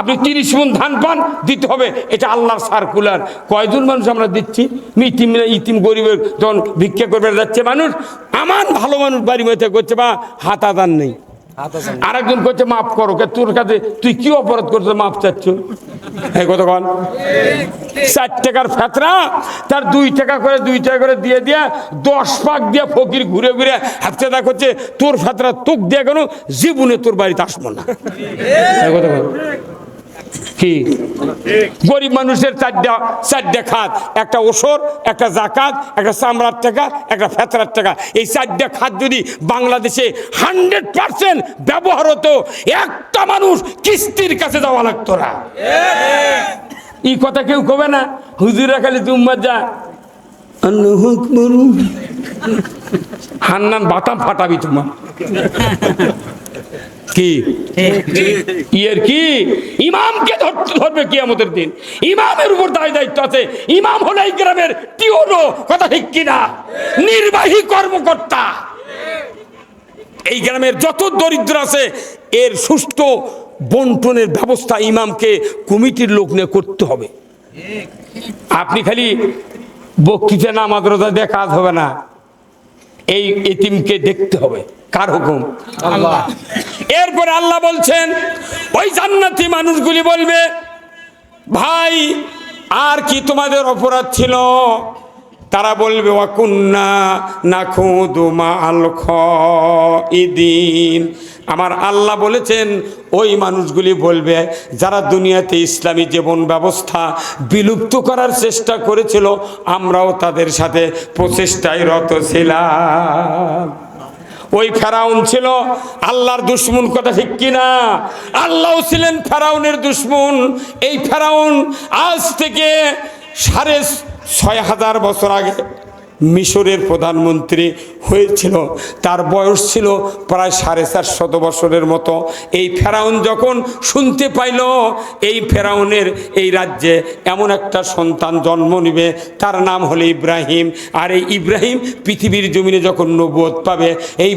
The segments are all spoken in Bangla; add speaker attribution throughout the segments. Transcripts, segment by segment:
Speaker 1: আপনি তিরিশ মন ধান পান, দিতে হবে। এটা আল্লাহর সার্কুলার কয়জন মানুষ আমরা দিচ্ছি? ইতিম ইতিম গরিবের যখন ভিক্ষা করবে যাচ্ছে মানুষ। আমার ভালো মানুষ বাড়ি মধ্যে করছে, বা হাত আদান নেই। আরেকজন করছে মাফ করো, কে তোর কাছে তুই কি অপরাধ করছ মাফ চাচ্ছ? হ্যাঁ কতক্ষণ চার টাকার ফেতরা, তার দুই টাকা করে, দুই টাকা করে দিয়ে দিয়ে, দশ পাক দিয়ে ফকির ঘুরে ঘুরে হাতটা করছে, তোর ফেতরা, তোক দিয়ে কেন জীবনে তোর বাড়িতে আসব না? কতক্ষণ? কি? গরিব মানুষের চারটা চারটা খাত। একটা ওসর একটা জাকাত একটা চামড়ার টাকা একটা ফেতরার টাকা। এই চারটা খাত যদি বাংলাদেশে হান্ড্রেড পার্সেন্ট ব্যবহার হতো একটা মানুষ কিস্তির কাছে যাওয়া লাগতো না। এই কথা কেউ কবে না? হুজুরা খালি তুম্বার যা। হান্নান বাতাম ফাটাবি তোমার। কি? ইয়ের কি? ইমামকে ধরবে দিন। ইমামের উপর দায় দায়িত্ব আছে। ইমাম হলো এই গ্রামের টিওনো কথা ঠিক কিনা? নির্বাহী কর্মকর্তা। এই গ্রামের যত দরিদ্র আছে এর সুষ্ঠু বন্টনের ব্যবস্থা ইমামকে কমিটির লোক নিয়ে করতে হবে। আপনি খালি বক্তৃতা নামাজ রোজা দিয়ে কাজ হবে না। এই এতিমকে দেখতে হবে। কার হুকুম? এরপরে আল্লাহ বলছেন ওই জান্নাতি মানুষগুলি বলবে ভাই আর কি তোমাদের অপরাধ ছিল? তারা বলবে ওয়াকুন্না নাখুদু মা আল ইদিন আমার আল্লাহ বলেছেন ওই মানুষগুলি বলবে যারা দুনিয়াতে ইসলামী জীবন ব্যবস্থা বিলুপ্ত করার চেষ্টা করেছিল আমরাও তাদের সাথে প্রচেষ্টায় রত ছিলাম। ওই ফেরাউন ছিল আল্লাহর দুশ্মন কথা ঠিক কিনা? আল্লাহ ছিলেন ফেরাউনের দুশ্মন। এই ফেরাউন আজ থেকে সাড়ে ছয় হাজার বছর আগে মিশরের প্রধানমন্ত্রী হয়েছিল। তার বয়স ছিল প্রায় সাড়ে চার শত বছরের মতো। এই ফেরাউন যখন শুনতে পাইল, এই ফেরাউনের এই রাজ্যে এমন একটা সন্তান জন্ম নিবে, তার নাম হলো ইব্রাহিম। আর এই ইব্রাহিম পৃথিবীর জমিনে যখন নবুয়ত পাবে, এই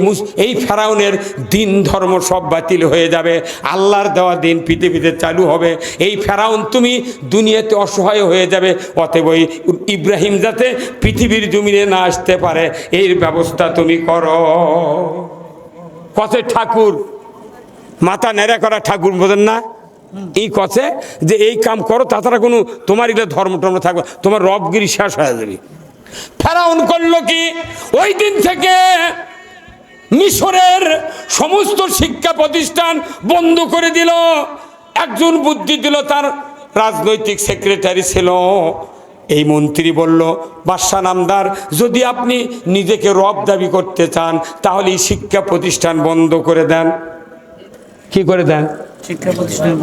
Speaker 1: এই ফেরাউনের দিন ধর্ম সব বাতিল হয়ে যাবে। আল্লাহর দেওয়া দিন পৃথিবীতে চালু হবে। এই ফেরাউন তুমি দুনিয়াতে অসহায় হয়ে যাবে, অতএব ইব্রাহিম যাতে পৃথিবীর জমিনে না আসতে পারে, এর ব্যবস্থা তুমি করো। কত ঠাকুর? মাথা নেড়া করা ঠাকুর বোঝেন না? এই কথে যে এই কাম করো, তাছাড়া কোনো তোমার এটা ধর্ম টর্ম থাকবে তোমার রবগিরি শেষ হয়ে যাবে। ফেরাউন করল কি? ওই দিন থেকে মিশরের সমস্ত শিক্ষা প্রতিষ্ঠান বন্ধ করে দিল। একজন বুদ্ধি দিল, তার রাজনৈতিক সেক্রেটারি ছিল। এই মন্ত্রী বলল বাদশা নামদার যদি আপনি নিজেকে রব দাবি করতে চান তাহলে এই শিক্ষা প্রতিষ্ঠান বন্ধ করে দেন। কি করে দেন?
Speaker 2: শিক্ষা প্রতিষ্ঠান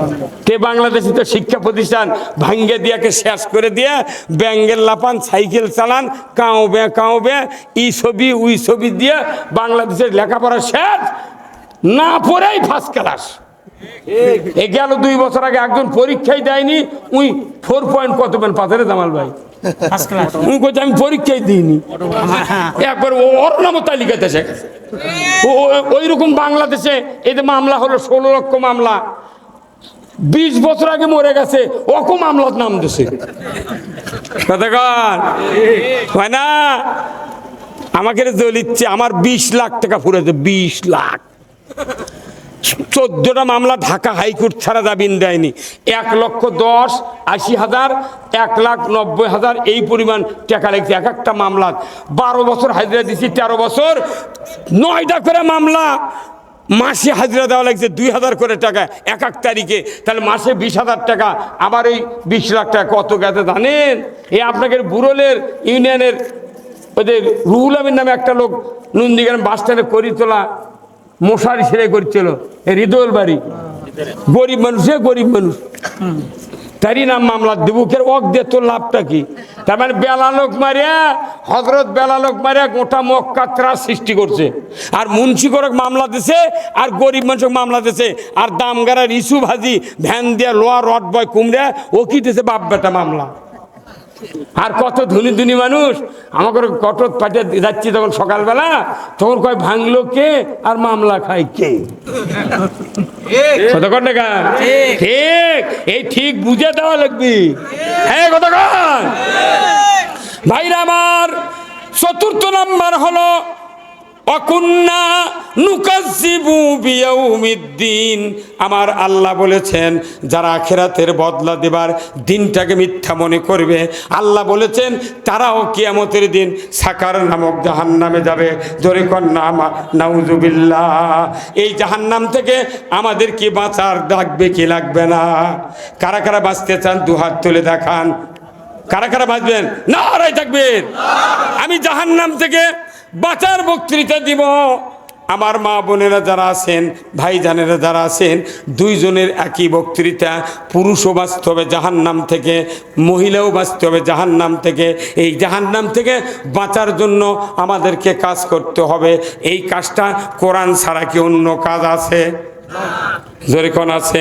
Speaker 1: তে বাংলাদেশে তো শিক্ষা প্রতিষ্ঠান ভাঙ্গে দিয়াকে শেষ করে দিয়ে ব্যাঙ্গের লাপান সাইকেল চালান কাও বে কাও বে ই ছবি উই ছবি দিয়ে বাংলাদেশের লেখাপড়া শেষ না পড়েই ফার্স্ট ক্লাস এ গেল দুই বছর আগে একজন পরীক্ষাই দেয়নি উই ফোর পয়েন্ট কত পেন পাথরে জামাল ভাই? উনি কইছে আমি পরীক্ষাই দিইনি। একবার ও ওর নামও তালিকাতে এসে গেছে ওই রকম বাংলাদেশে এই যে মামলা হলো ষোলো লক্ষ মামলা। বিশ বছর আগে মরে গেছে ওকম মামলার নাম দিছে। হয় না? আমাকে জ্বলিচ্ছে আমার বিশ লাখ টাকা ফুরেছে বিশ লাখ। চোদ্দটা মামলা ঢাকা হাইকোর্ট ছাড়া জামিন দেয়নি। এক লক্ষ দশ, আশি হাজার, এক লাখ নব্বই হাজার এই পরিমাণ টাকা লাগছে। এক একটা মামলা। বারো বছর হাজিরা দিছি তেরো বছর। নয়টা করে মামলা। মাসে হাজিরা দেওয়া লাগছে দুই হাজার করে টাকা এক এক তারিখে। তাহলে মাসে বিশ হাজার টাকা। আবার এই বিশ লাখ টাকা কত গেছে জানেন? এ আপনাকে বুড়োলের ইউনিয়নের ওদের রুহুল আমিন নামে একটা লোক নন্দীগ্রাম বাস স্ট্যান্ডে করি তোলা মশারি ছেড়ে করছিল। এ হৃদয়ল বাড়ি। গরিব মানুষ গরিব মানুষ। তারই নাম মামলা দেবুকের অক দিয়ে তোর লাভটা কি? তার মানে বেলালোক মারিয়া হজরত বেলালোক মারিয়া গোটা মক্কা ত্রাস সৃষ্টি করছে। আর মুন্সি করক মামলা দিছে, আর গরিব মানুষ মামলা দিছে। আর দামগারার ইস্যু ভাজি, ভ্যান দিয়া লোয়া রড বয় কুমড়া, ও কি দিছে বাপ বেটা মামলা? আর কত ধুনি ধুনি মানুষ? আমাকে কটত পাঠিয়ে যাচ্ছি তখন সকালবেলা। তখন কয় ভাঙলো কে আর মামলা খাই কে? কত কর টাকা ঠিক। এই ঠিক বুঝে দেওয়া লাগবি। হ্যাঁ কত ভাইরা আমার চতুর্থ নাম্বার হলো আমার আল্লাহ বলেছেন, যারা আখেরাতের বদলা দেবার দিনটাকে মিথ্যা মনে করবে, আল্লাহ বলেছেন, তারাও কিয়ামতের দিন সাকার নামক জাহান্নামে যাবে। জোরে কন্যা নাউজুবিল্লাহ। এই জাহান্নাম থেকে আমাদের কি বাঁচার ডাকবে কি লাগবে না? কারা কারা বাঁচতে চান, দুহাত তুলে দেখান। কারা কারা বাঁচবেন? না হারাই থাকবেন আমি জাহান্নাম থেকে বাঁচার বক্তৃতা দিব। আমার মা বোনেরা যারা আছেন, ভাইজানেরা যারা আছেন, দুইজনের একই বক্তৃতা। পুরুষও বাঁচতে হবে জাহান নাম থেকে, মহিলাও বাঁচতে হবে জাহান নাম থেকে। এই জাহান নাম থেকে বাঁচার জন্য আমাদেরকে কাজ করতে হবে। এই কাজটা কোরআন ছাড়া কি অন্য কাজ আছে? জোরে কোন আছে,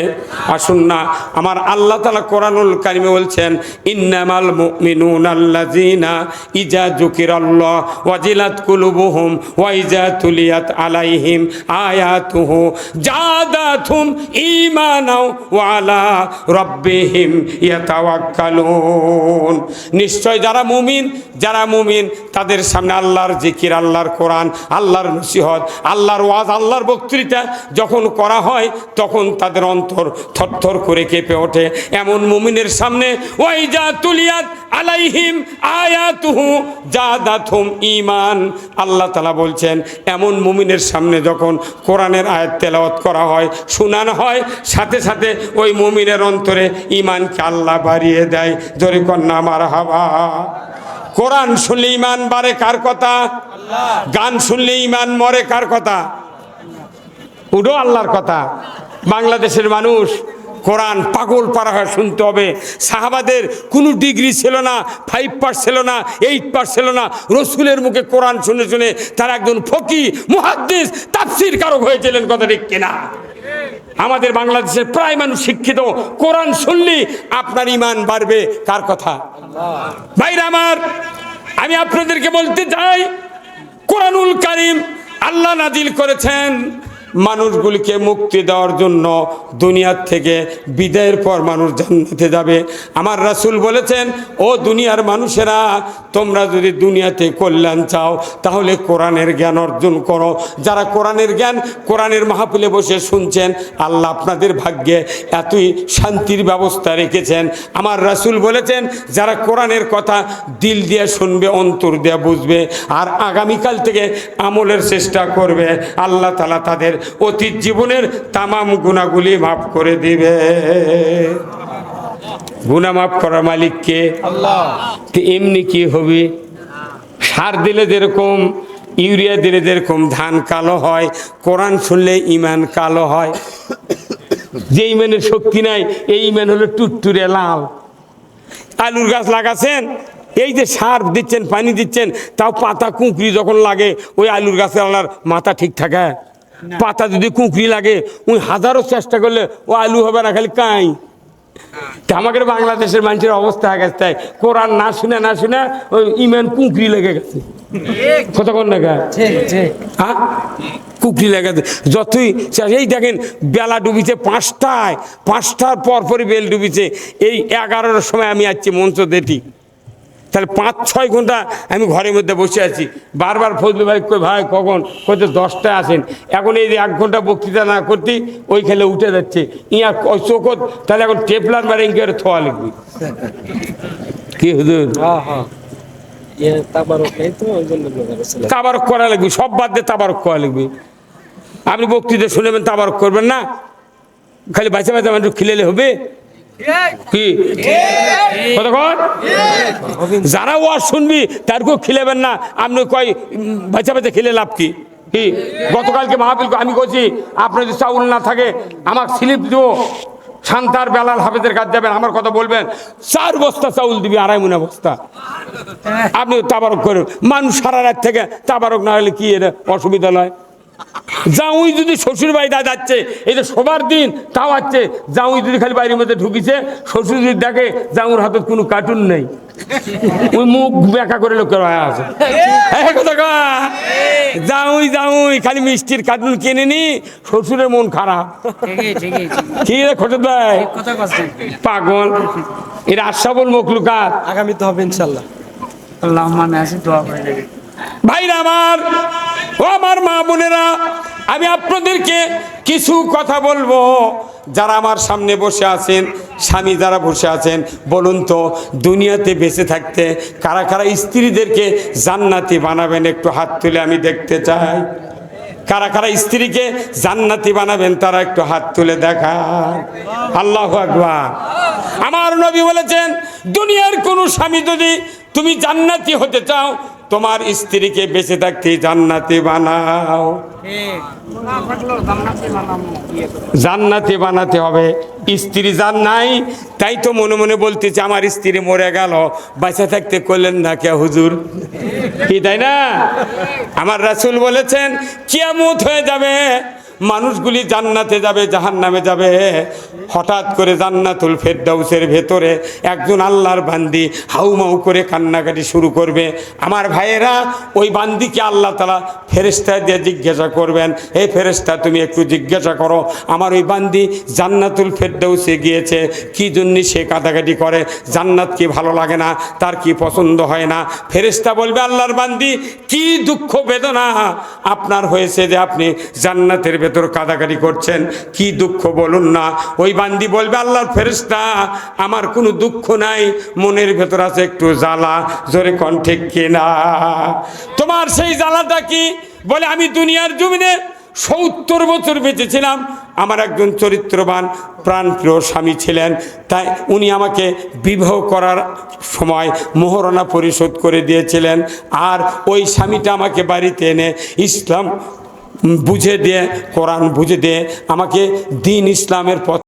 Speaker 1: আসুন না, আমার আল্লাহ তালা কোরআনুল কারিমে বলছেন, ইন্নামাল মুমিনুন আল্লাযিনা ইজা যুকিরাল্লাহ ওয়াজিলাত কুলুবুহুম ওয়া ইজা তুলিয়াত আলাইহিম আয়াতুহু জাদাতুহুম ঈমানাও ওয়া আলা রাব্বিহিম ইয়াতাওয়াক্কালুন। নিশ্চয় যারা মুমিন যারা মুমিন, তাদের সামনে আল্লাহর জিকির, আল্লাহর কোরআন, আল্লাহর নসিহত, আল্লাহর ওয়াজ, আল্লাহর বক্তৃতা যখন করা হয় তখন তাদের অন্তর থরথর করে কেঁপে ওঠে। এমন মুমিনের সামনে ওই যা তুলিয়াত আলাইহিম আয়াতুহু জাদাতুহুম ঈমান। আল্লাহ তালা বলছেন এমন মুমিনের সামনে যখন কোরআনের আয়াত তেলাওয়াত করা হয় শোনানো হয় সাথে সাথে ওই মুমিনের অন্তরে ইমানকে আল্লাহ বাড়িয়ে দেয়। জোরে কন্যা আমার হাওয়া। কোরআন শুনলে ইমান বাড়ে কার কথা? গান শুনলে ইমান মরে কার কথা? উডো আল্লাহর কথা। বাংলাদেশের মানুষ কোরআন পাগল পারা হয়ে শুনতে হবে। সাহাবাদের কোনো ডিগ্রি ছিল না ফাইভ পাস ছিল না এইট পাস ছিল না। রসুলের মুখে কোরআন শুনে শুনে তারা একজন ফকি মুহাদ্দিস, তাফসির কারক হয়েছিলেন, কথা ঠিক কিনা? আমাদের বাংলাদেশের প্রায় মানুষ শিক্ষিত। কোরআন শুনলি আপনার ইমান বাড়বে। কার কথা? ভাইরা আমার, আমি আপনাদেরকে বলতে চাই, কোরআনুল কারিম আল্লাহ নাজিল করেছেন। মানুষগুলিকে মুক্তি দেওয়ার জন্য দুনিয়ার থেকে বিদায়ের পর মানুষ জান্নাতে যাবে। আমার রাসূল বলেছেন, ও দুনিয়ার মানুষেরা, তোমরা যদি দুনিয়াতে কল্যাণ চাও, তাহলে কোরআনের জ্ঞান অর্জন করো। যারা কোরআনের জ্ঞান কোরআনের মাহফিলে বসে শুনছেন, আল্লাহ আপনাদের ভাগ্যে এতই শান্তির ব্যবস্থা রেখেছেন। আমার রাসূল বলেছেন, যারা কোরআনের কথা দিল দিয়ে শুনবে, অন্তর দিয়ে বুঝবে, আর আগামীকাল থেকে আমলের চেষ্টা করবে, আল্লাহ তালা তাদের অতীত জীবনের তামাম গুণাগুলি মাফ করে দিবে। গুণা মাফ করার মালিককে এমনি কি হবে? সার দিলে যেরকম, ইউরিয়া দিলে যেরকম ধান কালো হয়, কোরআন শুনলে ইমান কালো হয়। যে ইমানের শক্তি নাই, এই ইমান হলো টুটটুরে লাল। আলুর গাছ লাগাছেন, এই যে সার দিচ্ছেন, পানি দিচ্ছেন, তাও পাতা কুঁকড়ি যখন লাগে, ওই আলুর গাছের আলার মাথা ঠিক থাকে। পাতা যদি কুঁকড়ি লাগে ওই হাজারো চেষ্টা করলে ও আলু হবে না খালি কাই। আমাদের বাংলাদেশের মানুষের অবস্থা হয়ে গেছে তাই। কোরআন না শুনে না শুনে ওই ইমান কুঁকড়ি লেগে গেছে। কতক্ষণ লেগে হ্যাঁ? কুকরি লাগাতে যতই এই দেখেন বেলা ডুবিছে পাঁচটায় পাঁচটার পর পরই বেল ডুবিছে। এই এগারোটার সময় আমি আসছি মঞ্চ দেখি তাহলে পাঁচ ছয় ঘণ্টা আমি ঘরের মধ্যে বসে আছি। বারবার ফজলু ভাই কই ভাই কখন? কইতে দশটায় আসেন। এখন এই যে এক ঘণ্টা বক্তৃতা না করতে ওই খেলে উঠে যাচ্ছে। ইয়া চোখত তাহলে এখন টেপলার মারে ইঙ্কে থোয়া লিখবি কি হুজুর?
Speaker 3: ইয়ে তাবারক
Speaker 1: করা লাগবে সব বাদ দিয়ে তাবারক করা লাগবে। আপনি বক্তৃতা শুনেবেন তাবারক করবেন না। খালি বাচ্চা বাচ্চা মানুষ খিলেলে হবে। কি? কতক্ষণ? যারা ওয়াজ শুনবি, তারকেও খিলেবেন না। আপনি কয় বাচ্চা বাচ্চা খেলে লাভ কি? কি? গতকালকে মাহফিল আমি বলছি আপনার যদি চাউল না থাকে আমার স্লিপ দিব। শান্তার বেলাল হাফেজের কাজ যাবেন, আমার কথা বলবেন। চার বস্তা চাউল দিবি, আড়াই মনে বস্তা। আপনি তাবারক করেন। মানুষ সারা রাত থেকে তাবারক না হলে কি এটা অসুবিধা নয়? জাউই যদি শ্বশুর বাড়ি দা যাচ্ছে এই যে সবার দিন তাও আছে। জাউই যদি খালি বাড়ির মধ্যে ঢুকিছে শ্বশুর যদি দেখে জাউর হাতে কোনো কার্টুন নেই। ওই মুখ বেকা করে লোকের হয়ে আছে। জাউই জাউই খালি মিষ্টির কার্টুন কিনে নি শ্বশুরের মন খারাপ।
Speaker 2: ঠিকই ঠিকই ঠিক
Speaker 1: কি রে খোঁজ
Speaker 2: কষ্ট
Speaker 1: পাগল। এরা আশাবল মখলুকাত
Speaker 3: আগামী তো হবে ইনশাল্লাহ।
Speaker 2: আল্লাহ মানে আছে দোয়া করে
Speaker 1: ভাইরা আমার, ও আমার মা বোনেরা, আমি আপনাদেরকে কিছু কথা বলব। যারা আমার সামনে বসে আছেন, স্বামী যারা বসে আছেন, বলুন তো, দুনিয়াতে বেঁচে থাকতে কারা কারা স্ত্রীদেরকে জান্নাতি বানাবেন একটু হাত তুলে আমি দেখতে চাই। কারা কারা স্ত্রীকে জান্নাতি বানাবেন তারা একটু হাত তুলে দেখা আল্লাহ আকবার। আমার নবী বলেছেন, দুনিয়ার কোনো স্বামী যদি তুমি জান্নাতি হতে চাও তোমার স্ত্রীকে বেঁচে থাকতে জান্নাতি বানাও। জান্নাতি বানাতে হবে। স্ত্রী যার নাই, তাই তো মনে মনে বলতেছে, আমার স্ত্রী মরে গেল, বাঁচা থাকতে করলেন না কে হুজুর। কি, তাই না? আমার রাসুল বলেছেন, কিয়ামত হয়ে যাবে। মানুষগুলি জান্নাতে যাবে, জাহান্নামে যাবে। হঠাৎ করে জান্নাতুল ফেরদাউসের ভেতরে একজন আল্লাহর বান্দি হাউমাউ করে কান্নাকাটি শুরু করবে। আমার ভাইয়েরা, ওই বান্দিকে আল্লাহ তালা ফেরেস্তা দিয়ে জিজ্ঞাসা করবেন এই ফেরেস্তা তুমি একটু জিজ্ঞাসা করো, আমার ওই বান্দি জান্নাতুল ফেরদাউসে গিয়েছে, কি জন্য সে কাটাকাটি করে? জান্নাত কি ভালো লাগে না? তার কি পছন্দ হয় না? ফেরেস্তা বলবে, আল্লাহর বান্দি, কি দুঃখ বেদনা আপনার হয়েছে যে আপনি জান্নাতের ভেতর কাদাকাটি করছেন, কি দুঃখ বলুন না। ওই বান্দি বলবে, আল্লাহর ফেরেস্তা আমার কোনো দুঃখ নাই, মনের ভেতর আছে একটু জ্বালা, জোরে কণ্ঠে কিনা। তোমার সেই জ্বালাটা কি? বলে, আমি দুনিয়ার জমিনে সত্তর বছর বেঁচেছিলাম। আমার একজন চরিত্রবান, প্রাণপ্রিয় স্বামী ছিলেন। তাই উনি আমাকে বিবাহ করার সময় মোহরণা পরিশোধ করে দিয়েছিলেন। আর ওই স্বামীটা আমাকে বাড়িতে এনে ইসলাম বুঝে দিয়ে কোরআন বুঝে দিয়ে আমাকে দিন ইসলামের পথ